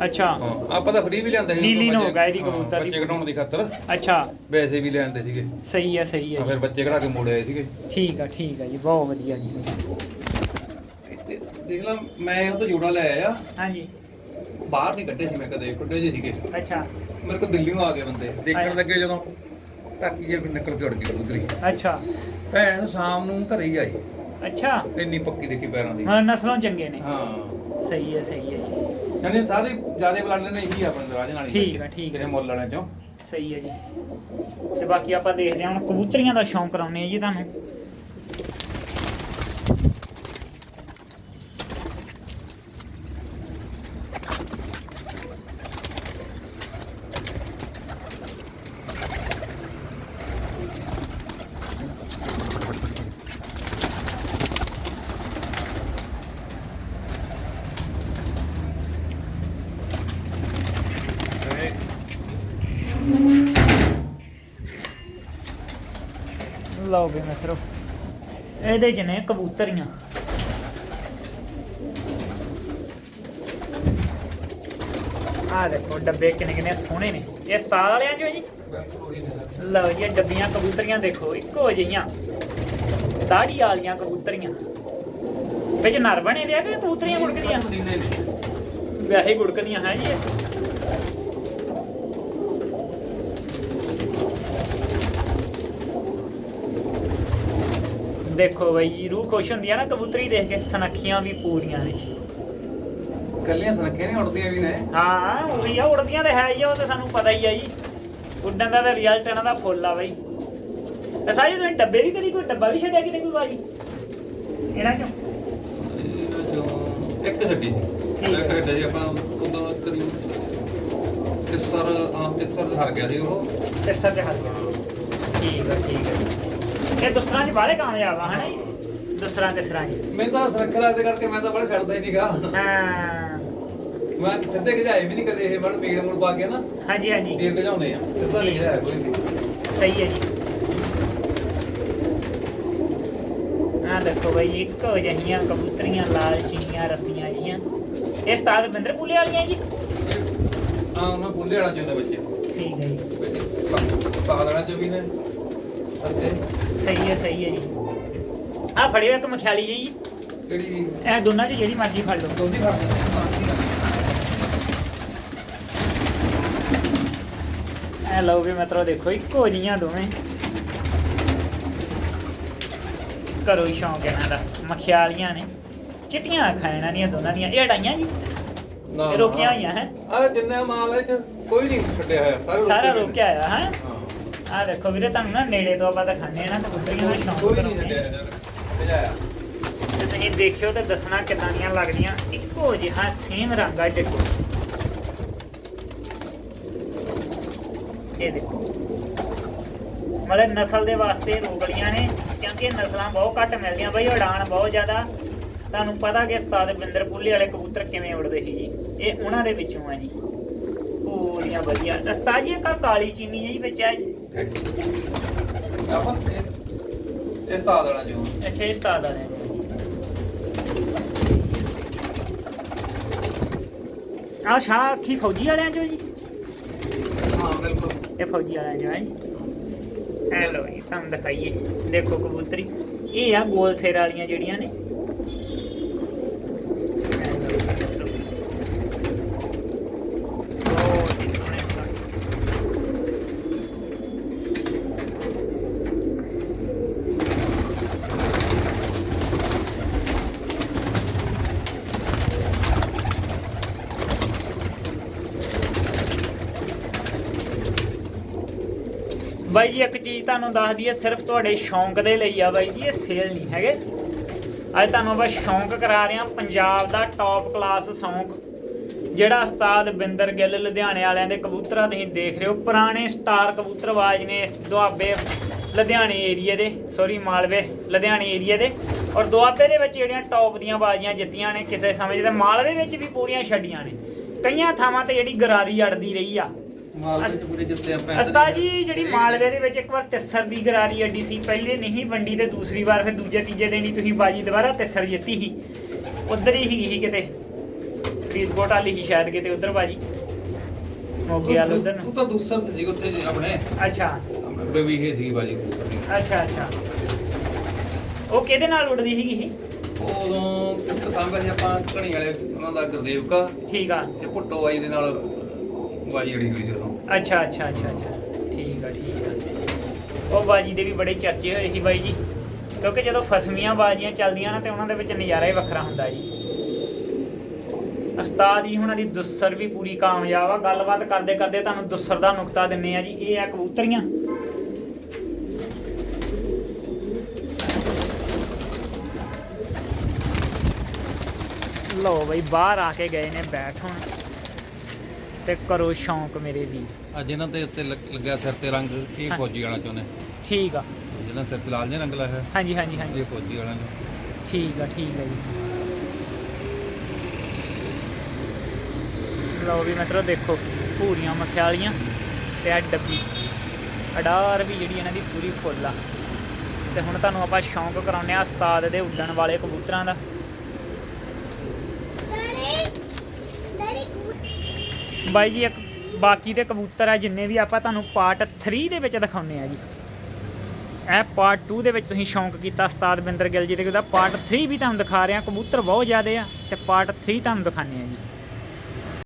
ਅੱਛਾ।
ਹਾਂ ਆਪਾਂ ਤਾਂ ਫ੍ਰੀ ਵੀ ਲੈਂਦੇ ਸੀ
ਨੀਲੀ ਆ ਇਹਦੀ
ਹਾਂ,
ਕਬੂਤਰ ਦੀ।
ਬੱਚੇ ਕਢਾਉਣ ਦੀ ਖਾਤਰ।
ਅੱਛਾ।
ਵੈਸੇ ਵੀ ਲੈਂਦੇ ਸੀਗੇ।
ਸਹੀ ਹੈ ਸਹੀ ਹੈ
ਫਿਰ ਬੱਚੇ ਕਢਾ ਕੇ ਮੋੜੇ ਆਏ ਸੀਗੇ।
ਠੀਕ ਆ ਠੀਕ ਆ ਜੀ ਬਹੁਤ ਵਧੀਆ ਜੀ।
ਦੇਖ ਲਾ ਮੈਂ ਉਹ ਤੋਂ ਜੋੜਾ ਲੈ ਆਇਆ।
ਹਾਂਜੀ।
ਬਾਹਰ ਨਹੀਂ ਕੱਢੇ ਸੀ ਮੈਂ ਕਦੇ ਕੱਢੇ ਜੀ ਸੀਗੇ।
ਅੱਛਾ।
ਮੇਰੇ ਕੋਲ ਦਿੱਲੀੋਂ ਆ ਗਏ ਬੰਦੇ। ਦੇਖਣ ਲੱਗੇ ਜਦੋਂ ਟਾਕੀ ਜੇ ਨਿਕਲ ਕੇ ਉੜ ਗਈ ਕਬੂਤਰੀ
ਅੱਛਾ।
ਭੈਣ ਸ਼ਾਮ ਨੂੰ ਘਰੇ ਹੀ ਆਈ।
ਅੱਛਾ।
ਇੰਨੀ ਪੱਕੀ ਦੇਖੀ ਪੈਰਾਂ ਦੀ।
ਹਾਂ ਨਸਲੋਂ ਚੰਗੇ ਨੇ।
ਹਾਂ।
ਸਹੀ ਹੈ ਸਹੀ ਹੈ।
ਯਾਨੀ ਸਾਰੇ ਜਿਆਦੇ ਬਲੱਡ ਨੇ ਇਹੀ ਆਪਣੇ ਦਰਾਜ ਨਾਲ ਹੀ
ਠੀਕ ਆ, ਠੀਕ।
ਜਿਹੜੇ ਮੁੱਲ ਵਾਲਿਆਂ ਚੋਂ।
ਸਹੀ ਹੈ ਜੀ। ਤੇ ਬਾਕੀ ਆਪਾਂ ਦੇਖਦੇ ਹਾਂ ਹੁਣ ਕਬੂਤਰੀਆਂ ਦਾ ਸ਼ੌਂਕ ਕਰਾਉਨੇ ਆ ਜੀ ਤੁਹਾਨੂੰ। ਲਓ ਵੀ ਮਿੱਤਰੋ ਇਹਦੇ ਚ ਨੇ ਕਬੂਤਰੀਆਂ। ਆ ਦੇਖੋ ਡੱਬੇ ਕਿੰਨੇ ਕਿੰਨੇ ਸੋਹਣੇ ਨੇ। ਇਹ ਸਤਾਲ ਵਾਲਿਆਂ ਚੋਂ ਜੀ? ਲਓ ਜੀ ਇਹ ਡੱਬੀਆਂ ਕਬੂਤਰੀਆਂ ਦੇਖੋ ਇੱਕੋ ਜਿਹੀਆਂ। ਦਾੜੀ ਵਾਲੀਆਂ ਕਬੂਤਰੀਆਂ। ਵਿੱਚ ਨਰ ਬਣੇ ਦੇ ਆ ਕਿ ਕਬੂਤਰੀਆਂ ਗੁੜਕਦੀਆਂ? ਵੈਸੇ ਗੁੜਕਦੀਆਂ ਹੈ ਜੀ ਇਹ? ਦੇਖੋ ਬਈ ਜੀ, ਰੂਹ ਖੁਸ਼ ਹੁੰਦੀ ਆ ਨਾ ਕਬੂਤਰੀ ਦੇਖ ਕੇ ਸਨੱਖੀਆਂ ਵੀ ਪੂਰੀਆਂ ਨੇ।
ਕੱਲੀਆਂ ਸੁਨੱਖੀਆਂ ਨਹੀਂ ਉੜਦੀਆਂ ਵੀ ਨੇ?
ਹਾਂ ਉਹੀ ਆ ਉੜਦੀਆਂ ਤੇ ਹੈ ਹੀ ਆ ਉਹ ਤੇ ਸਾਨੂੰ ਪਤਾ ਹੀ ਆ ਜੀ। ਉੱਡਣ ਦਾ ਤਾਂ ਰਿਜ਼ਲਟ ਇਹਨਾਂ ਦਾ ਫੁੱਲ ਆ ਬਈ। ਤੇ ਸਾਰੀ ਤੁਸੀਂ ਡੱਬੇ ਵੀ ਕਦੀ ਕੋਈ ਡੱਬਾ ਵੀ ਛੱਡਿਆ ਕਿਤੇ ਕੋਈ ਬਾਜੀ? ਇਹਨਾਂ ਚੋਂ?
ਚੋਂ ਇੱਕ ਛੱਡੀ ਸੀ।
ਠੀਕ
ਇੱਕ
ਹੈ।
ਛੱਡਿਆ ਸੀ ਆਪਾਂ ਉਦੋਂ ਕਰੀ ਕਿਸਰ ਆ ਕਿਸਰ ਹਰ ਗਿਆ ਸੀ ਉਹ।
ਤੇ ਸੱਚ ਹੱਥ ਠੀਕ ਆ ਠੀਕ ਆ। ਇਹ ਦੂਸਰਾਂ ਚ ਬਾਹਲੇ ਕਾਮਯਾਬ ਆ ਹਨਾ ਜੀ? ਦੂਸਰਾਂ ਤੇ ਸਰਾਂ ਚ।
ਮੈਂ ਤਾਂ ਸੁਰੱਖਿਆ ਦੇ ਕਰਕੇ ਮੈਂ ਤਾਂ ਬੜਾ ਛੱਡਦਾ ਹੀ ਨਹੀਂਗਾ
ਹਾਂ।
ਮੈਂ ਸਿੱਧੇ ਗਜਾਏ ਵੀ ਨਹੀਂ ਕਦੇ ਇਹ ਬੜ ਮੇੜ ਮੂੜ ਪਾ ਕੇ ਨਾ
ਹਾਂਜੀ ਹਾਂਜੀ।
ਫੇਰ ਗਜਾਉਂਦੇ ਆ। ਸਿੱਧਾ ਨਹੀਂ ਗਜਾਇਆ ਕੋਈ ਵੀ।
ਸਹੀ ਹੈ ਜੀ। ਆ ਦੇਖੋ ਬਈ ਇੱਕੋ ਜਿਹੀਆਂ ਕਬੂਤਰੀਆਂ ਲਾਲ ਚੀਨੀਆਂ ਰੱਤੀਆਂ ਜੀਆਂ। ਇਹ ਸਤਾਦ ਬਿੰਦਰ ਪੁੱਲੇ ਵਾਲੀਆਂ ਜੀ?
ਆ ਉਹਨਾਂ ਬੁੱਲੇ ਵਾਲਾ ਚੋਂ ਦੇ ਬੱਚੇ।
ਠੀਕ ਹੈ ਜੀ।
ਪਾਗਲਾਂ ਚੋਂ ਵੀ ਨੇ। ਸੱਤੇ
ਸਹੀ ਹੈ ਸਹੀ ਹੈ ਜੀ। ਆ ਫੜਿਓ ਇੱਕ ਮਖਿਆਲੀ ਜੀ
ਕਿਹੜੀ
ਇਹ ਦੋਨਾਂ ਚ ਜਿਹੜੀ ਮਰਜ਼ੀ ਫੜ ਲਓ।
ਦੋਦੀ ਫੜ
ਐ ਲਓ ਵੀ ਮਤਲਬ ਦੇਖੋ ਇੱਕੋ ਜੀਆਂ ਦੋਵੇਂ। ਕਰੋ ਸ਼ੌਂਕ ਇਹਨਾਂ ਦਾ। ਮਖਿਆਲੀਆਂ ਨੇ। ਚਿੱਟੀਆਂ ਅੱਖਾਂ ਇਹਨਾਂ ਦੀਆਂ ਦੋਨਾਂ ਦੀਆਂ। ਇਹ ਅੜਾਈਆਂ ਜੀ?
ਨਾ
ਇਹ ਰੋਕੀਆਂ ਹੋਈਆਂ ਹੈ?
ਆ ਜਿੰਨਾ ਮਾਲ ਹੈ ਕੋਈ ਨਹੀਂ ਛੱਡਿਆ ਹੋਇਆ ਸਾਰੇ
ਸਾਰਾ
ਰੋਕੇ
ਰੋਕਿਆ ਆਇਆ ਹੈ
ਹਾਂ?
ਆ ਦੇਖੋ ਵੀਰੇ ਤੁਹਾਨੂੰ ਨਾ ਨੇੜੇ ਤੋਂ ਆਪਾਂ ਦਿਖਾਣੇ ਆ ਨਾ ਕਬੂਤਰੀਆਂ ਦਾ ਸ਼ੌਂਕ
ਕੋਈ ਨਹੀਂ ਛੱਡਿਆ। ਯਾਰ ਭਜਾਇਆ
ਤੇ ਤੁਸੀਂ ਦੇਖਿਓ ਤੇ ਦੱਸਣਾ ਕਿੱਦਾਂ ਦੀਆਂ ਲੱਗਦੀਆਂ। ਇੱਕੋ ਜਿਹਾ ਸੇਮ ਰੰਗ ਆ ਡਿੱਗੋ। ਇਹ ਦੇਖੋ। ਮਤਲਬ ਨਸਲ ਦੇ ਵਾਸਤੇ ਰੋਗਲੀਆਂ ਨੇ ਕਿਉਂਕਿ ਇਹ ਨਸਲਾਂ ਬਹੁਤ ਘੱਟ ਮਿਲਦੀਆਂ ਬਈ ਉਡਾਨ ਬਹੁਤ ਜ਼ਿਆਦਾ। ਤੁਹਾਨੂੰ ਪਤਾ ਕਿ ਉਸਤਾਦ ਬਿੰਦਰ ਪੁੱਲੇ ਵਾਲੇ ਕਬੂਤਰ ਕਿਵੇਂ ਉੜਦੇ ਸੀ ਜੀ। ਇਹ ਉਹਨਾਂ ਦੇ ਵਿੱਚੋਂ ਆ ਜੀ। ਪੂਰੀਆਂ ਵਧੀਆ। ਉਸਤਾਦ ਜੀ ਇੱਕ ਆਹ ਕਾਲੀ ਚੀਨੀ ਜਿਹੀ ਵਿੱਚ ਆ ਜੀ।
ਆਪਾਂ ਇਹ ਇਸ ਤਾਦ ਵਾਲਾ ਜੋ
ਅੱਛਾ ਇਹ ਉਸਤਾਦ ਵਾਲੇ ਨੇ ਆ ਸ਼ਾਹ ਅੱਖੀ ਫੌਜੀ ਵਾਲਿਆਂ ਚੋਂ ਜੀ।
ਹਾਂ ਬਿਲਕੁਲ।
ਇਹ ਫੌਜੀ ਵਾਲਿਆਂ ਚੋਂ ਹੈ ਜੀ ਐ ਲੋ ਜੀ ਤੁਹਾਨੂੰ ਦਿਖਾਈਏ। ਦੇਖੋ ਕਬੂਤਰੀ। ਇਹ ਆ ਗੋਲ ਸਿਰ ਵਾਲੀਆਂ ਜਿਹੜੀਆਂ ਨੇ ਐ ਲਓ ਜੀ, ਬਹੁਤ ਹੀ ਸੋਹਣੇ ਸੋਹਣੇ। ਬਾਈ ਜੀ ਇੱਕ ਚੀਜ਼ ਤੁਹਾਨੂੰ ਦੱਸ ਦਈਏ, ਸਿਰਫ ਤੁਹਾਡੇ ਸ਼ੌਂਕ ਦੇ ਲਈ ਆ ਬਾਈ ਜੀ, ਇਹ ਸੇਲ ਨਹੀਂ ਹੈਗੇ। ਅੱਜ ਤੁਹਾਨੂੰ ਬਸ ਸ਼ੌਂਕ ਕਰਾ ਰਹੇ ਹਾਂ, ਪੰਜਾਬ ਦਾ ਟੌਪ ਕਲਾਸ ਸ਼ੌਂਕ। ਜਿਹੜਾ ਉਸਤਾਦ ਬਿੰਦਰ ਗਿੱਲ ਲੁਧਿਆਣੇ ਵਾਲਿਆਂ ਦੇ ਕਬੂਤਰਾਂ ਤੁਸੀਂ ਦੇਖ ਰਹੇ ਹੋ, ਪੁਰਾਣੇ ਸਟਾਰ ਕਬੂਤਰਬਾਜ਼ ਨੇ ਇਸ ਦੁਆਬੇ, ਲੁਧਿਆਣੇ ਏਰੀਏ ਦੇ ਸੌਰੀ ਮਾਲਵੇ, ਲੁਧਿਆਣੇ ਏਰੀਏ ਦੇ। ਔਰ ਦੁਆਬੇ ਦੇ ਵਿੱਚ ਜਿਹੜੀਆਂ ਟੌਪ ਦੀਆਂ ਬਾਜ਼ੀਆਂ ਜਿੱਤੀਆਂ ਨੇ, ਕਿਸੇ ਸਮੇਂ ਤੇ ਮਾਲਵੇ ਵਿੱਚ ਵੀ ਪੂਰੀਆਂ ਛੱਡੀਆਂ ਨੇ। ਕਈਆਂ ਥਾਵਾਂ ਤੇ ਜਿਹੜੀ ਗਰਾਰੀ ਅੜਦੀ ਰਹੀ ਆ
ਮਾਲ
ਅਸ-
ਤੇ ਪੂਰੇ ਜਿੱਤੇ ਆਪਾਂ
ਉਸਤਾਦ ਜੀ ਜਿਹੜੀ ਮਾਲਵੇ ਦੇ ਵਿੱਚ ਇੱਕ ਵਾਰ ਤਿੱਸਰ ਦੀ ਗਰਾਰੀ ਅੱਡੀ ਸੀ ਪਹਿਲੇ ਨਹੀਂ ਵੰਡੀ ਤੇ ਦੂਸਰੀ ਵਾਰ ਫਿਰ ਦੂਜੇ ਤੀਜੇ ਦਿਨ ਹੀ ਤੁਸੀਂ ਬਾਜੀ ਦੁਬਾਰਾ ਤਿੱਸਰ ਜਿੱਤੀ ਸੀ। ਉਧਰ ਹੀ ਹੀ ਕਿਤੇ ਫਰੀਦਕੋਟ ਵਾਲੀ ਹੀ ਸ਼ਾਇਦ ਕਿਤੇ ਉਧਰ ਬਾਜੀ। ਮੋਗੇ ਵਾਲ ਉਧਰ
ਉਹ ਤਾਂ ਦੂਸਰ ਸੀ ਉੱਥੇ ਆਪਣੇ।
ਅੱਛਾ।
ਆਪਣੇ ਵੀ ਇਹ ਸੀਗੀ ਬਾਜੀ
ਅੱਛਾ ਅੱਛਾ। ਉਹ ਕਿਹਦੇ ਨਾਲ ਉੱਡਦੀ ਸੀਗੀ ਸੀ
ਉਹ ਉਦੋਂ ਕੁੱਟ ਸਾਂਭਿਆ ਸੀ ਆਪਾਂ ਘਣੀ ਵਾਲੇ ਉਹਨਾਂ ਦਾ ਗੁਰਦੇਵ ਕਾ।
ਠੀਕ ਆ।
ਤੇ ਭੁੱਟੋ ਬਾਈ ਦੇ ਨਾਲ। ਬਾਜੀ ਅੜੀ ਹੋਈ ਸੀ ਉਦੋਂ।
ਅੱਛਾ ਅੱਛਾ ਅੱਛਾ ਅੱਛਾ। ਠੀਕ ਆ ਠੀਕ ਆ। ਉਹ ਬਾਜੀ ਦੇ ਵੀ ਬੜੇ ਚਰਚੇ ਹੋਏ ਸੀ ਬਾਈ ਜੀ। ਕਿਉਂਕਿ ਜਦੋਂ ਫਸਮੀਆਂ ਬਾਜੀਆਂ ਚੱਲਦੀਆਂ ਨਾ ਤੇ ਉਹਨਾਂ ਦੇ ਵਿੱਚ ਨਜ਼ਾਰਾ ਹੀ ਵੱਖਰਾ ਹੁੰਦਾ ਜੀ। ਉਸਤਾਦ ਜੀ ਉਹਨਾਂ ਦੀ ਦੁੱਸਰ ਵੀ ਪੂਰੀ ਕਾਮਯਾਬ ਆ। ਗੱਲਬਾਤ ਕਰਦੇ ਕਰਦੇ ਤੁਹਾਨੂੰ ਦੁਸਰ ਦਾ ਨੁਕਤਾ ਦਿੰਨੇ ਆ ਜੀ। ਇਹ ਆ ਕਬੂਤਰੀਆਂ। ਲੋ ਬਈ, ਬਾਹਰ ਆ ਕੇ ਗਏ ਨੇ ਬੈਠ ਹੁਣ। ਤੇ ਕਰੋ ਸ਼ੌਂਕ ਮੇਰੇ ਵੀਰ।
ਅੱਜ ਇਹਨਾਂ ਦੇ ਉੱਤੇ ਲੱਗ- ਲੱਗਿਆ ਸਿਰ ਤੇ ਰੰਗ ਇਹ
ਹਾਂ।
ਫੌਜੀ ਵਾਲਾ ਚੋਂ ਨੇ।
ਠੀਕ ਆ।
ਜਿਹਨਾਂ ਸਿਰ ਤੇ ਲਾਲ ਜਿਹਾ ਰੰਗ ਲਾਇਆ। ਹੈ
ਹਾਂਜੀ ਹਾਂਜੀ ਹਾਂਜੀ।
ਇਹ ਫੌਜੀ ਵਾਲਾ ਨੇ।
ਠੀਕ ਆ ਠੀਕ ਆ ਜੀ। ਲਓ ਵੀ ਮਿੱਤਰੋ ਦੇਖੋ ਪੂਰੀਆਂ ਮਖਿਆਲੀਆਂ ਤੇ ਆ ਡੱਬੀ। ਅਡਾਰ ਵੀ ਜਿਹੜੀ ਇਹਨਾਂ ਦੀ ਪੂਰੀ ਫੁੱਲ ਆ। ਤੇ ਹੁਣ ਤੁਹਾਨੂੰ ਆਪਾਂ ਸ਼ੌਂਕ ਕਰਾਉਂਦੇ ਆ ਉਸਤਾਦ ਦੇ ਉੱਡਣ ਵਾਲੇ ਕਬੂਤਰਾਂ ਦਾ। ਬਾਈ ਜੀ, ਇੱਕ ਬਾਕੀ ਦੇ ਕਬੂਤਰ ਆ, ਜਿੰਨੇ ਵੀ ਆਪਾਂ ਤੁਹਾਨੂੰ ਪਾਰਟ 3 ਦੇ ਵਿੱਚ ਦਿਖਾਉਂਦੇ ਆ ਜੀ। ਇਹ ਪਾਰਟ 2 ਦੇ ਵਿੱਚ ਤੁਸੀਂ ਸ਼ੌਂਕ ਕੀਤਾ ਉਸਤਾਦ ਬਿੰਦਰ ਗਿੱਲ ਜੀ ਦੇ ਉਹਦਾ ਪਾਰਟ 3 ਵੀ ਤੁਹਾਨੂੰ ਦਿਖਾ ਰਿਹਾ, ਕਬੂਤਰ ਬਹੁਤ ਜ਼ਿਆਦੇ ਆ, ਤੇ ਪਾਰਟ 3 ਤੁਹਾਨੂੰ ਦਿਖਾਣੇ ਆ ਜੀ।